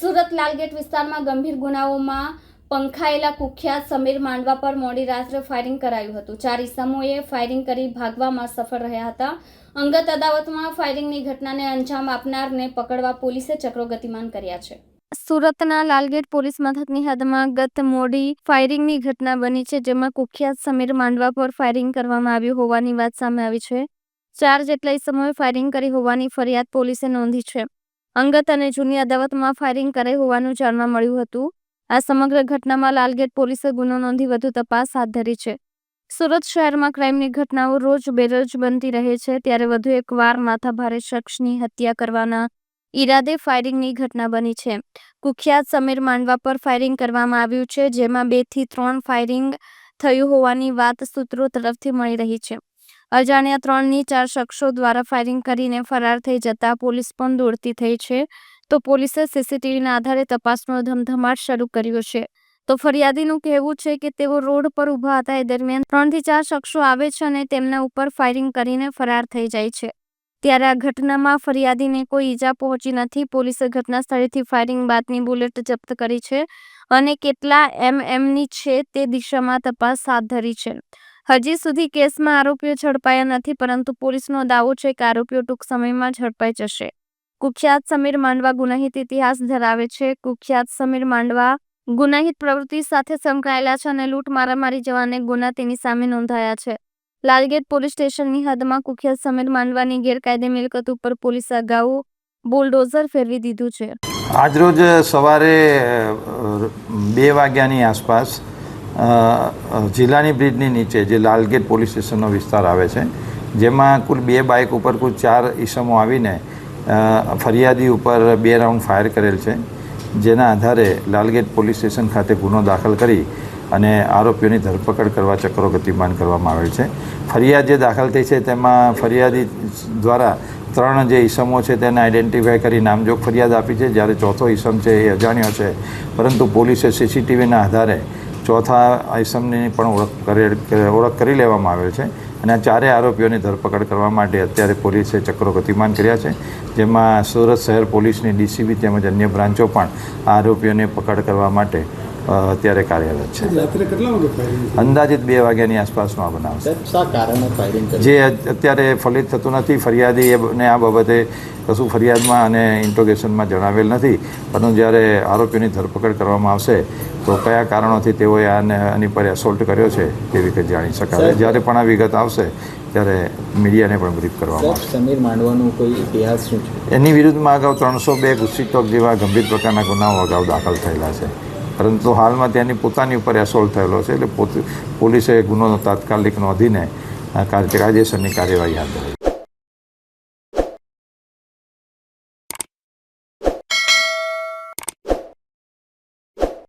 સુરત લાલગેટ વિસ્તારમાં ગંભીર ગુનાઓમાં પંખાયેલા કુખ્યાત સમીર માંડવા પર મોડી રાત્રે ફાયરિંગ કરાયું હતું. ચાર ઇસમોએ ફાયરિંગ કરી ભાગવામાં સફળ રહ્યા હતા. અંગત અદાવતમાં ફાયરિંગની ઘટનાને અંજામ આપનારને પકડવા પોલીસે ચક્રો ગતિમાન કર્યા છે. સુરતના લાલગેટ પોલીસ મથકની હદમાં ગત મોડી ફાયરિંગની ઘટના બની છે, જેમાં કુખ્યાત સમીર માંડવા પર ફાયરિંગ કરવામાં આવ્યું હોવાની વાત સામે આવી છે. ચાર જેટલા ઇસમોએ ફાયરિંગ કરી હોવાની ફરિયાદ પોલીસે નોંધી છે. અંગત અને જૂની અદાવતમાં ફાયરિંગ કરાઈ હોવાનું જાણવા મળ્યું હતું. આ સમગ્ર ઘટનામાં લાલગેટ પોલીસે ગુનો નોંધી વધુ તપાસ હાથ ધરી છે. સુરત શહેરમાં ક્રાઇમની ઘટનાઓ રોજ બેરોજ બનતી રહે છે, ત્યારે વધુ એકવાર માથાભારે શખ્સની હત્યા કરવાના ઈરાદે ફાયરિંગની ઘટના બની છે. કુખ્યાત સમીર માંડવા પર ફાયરિંગ કરવામાં આવ્યું છે, જેમાં બેથી ત્રણ ફાયરિંગ થયું હોવાની વાત સૂત્રો તરફથી મળી રહી છે. અજાણ્યા ત્રણની ચાર શખ્સો દ્વારા ફાયરિંગ કરીને ફરાર થઈ જતા પોલીસ પણ દોડતી થઈ છે. તો પોલીસે સીસીટીવીના આધારે તપાસનો ધમધમાટ શરૂ કર્યો છે. તો ફરિયાદીનું કહેવું છે કે તેઓ રોડ પર ઊભા હતા. એ દરમિયાન ત્રણથી ચાર શખ્સો આવે છે અને તેમના ઉપર ફાયરિંગ કરીને ફરાર થઈ જાય છે. ત્યારે આ ઘટનામાં ફરિયાદીને કોઈ ઈજા પહોંચી નથી. પોલીસે ઘટના સ્થળેથી ફાયરિંગ બાદની બુલેટ જપ્ત કરી છે અને કેટલા એમએમની છે તે દિશામાં તપાસ હાથ ધરી છે. હજી સુધી કેસમાં આરોપીઓ ઝડપાયા નથી, પરંતુ પોલીસનો દાવો છે કે આરોપીઓ ટૂંક સમયમાં ઝડપાઈ જશે. કુખ્યાત સમીર માંડવા ગુનાહિત ઇતિહાસ ધરાવે છે. કુખ્યાત સમીર માંડવા ગુનાહિત પ્રવૃત્તિ સાથે સંકળાયેલા છે અને લૂંટ મારામારી જવાને ગુના તેની સામે નોંધાયા છે. લાલગેટ પોલીસ સ્ટેશનની હદમાં કુખ્યાત સમીર માંડવાની ગેરકાયદે મિલકત ઉપર પોલીસ અગાઉ બુલડોઝર ફેરવી દીધું છે. આજરોજ સવારે બે વાગ્યાની આસપાસ જિલ્લાની બ્રિજની નીચે જે લાલગેટ પોલીસ સ્ટેશનનો વિસ્તાર આવે છે, જેમાં કુલ બે બાઇક ઉપર કુલ ચાર ઈસમો આવીને ફરિયાદી ઉપર બે રાઉન્ડ ફાયર કરેલ છે, જેના આધારે લાલગેટ પોલીસ સ્ટેશન ખાતે ગુનો દાખલ કરી અને આરોપીઓની ધરપકડ કરવા ચક્રો ગતિમાન કરવામાં આવેલ છે. ફરિયાદ જે દાખલ થઈ છે તેમાં ફરિયાદી દ્વારા ત્રણ જે ઈસમો છે તેને આઈડેન્ટિફાય કરી નામજોગ ફરિયાદ આપી છે. જ્યારે ચોથો ઈસમ છે એ અજાણ્યો છે. પરંતુ પોલીસે સીસીટીવીના આધારે ચોથા આઈસમની પણ ઓળખ કરી ઓળખ કરી લેવામાં આવેલ છે. અને આ ચારેય આરોપીઓની ધરપકડ કરવા માટે અત્યારે પોલીસે ચક્રો ગતિમાન કર્યા છે. જેમાં સુરત શહેર પોલીસની ડીસીબી તેમજ અન્ય બ્રાન્ચો પણ આરોપીઓને પકડ કરવા માટે અત્યારે કાર્યરત છે. રાત્રે કેટલા વાગે અંદાજિત બે વાગ્યાની આસપાસનો આ બનાવ જે અત્યારે ફલિત થતું નથી ફરિયાદી એને આ બાબતે કશું ફરિયાદમાં અને ઇન્ટ્રોગેશનમાં જણાવેલ નથી પરંતુ જ્યારે આરોપીની ધરપકડ કરવામાં આવશે તો કયા કારણોથી તેઓએ આને આની પર એસોલ્ટ કર્યો છે તે વિગત જાણી શકાય. જ્યારે પણ આ વિગત આવશે ત્યારે મીડિયાને પણ બ્રીફ કરવામાં આવશે. સમીર માંડવાનું કોઈ ઇતિહાસ શું છે? એની વિરુદ્ધમાં અગાઉ ત્રણસો બે ગુસ્સીટોક જેવા ગંભીર પ્રકારના ગુનાઓ અગાઉ દાખલ થયેલા છે. પરંતુ હાલમાં તેની પોતાની ઉપર એસોલ્ટ થયેલો છે એટલે પોતે પોલીસે ગુનો તાત્કાલિક નોંધીને કાયદેસરની કાર્યવાહી હાથ ધરી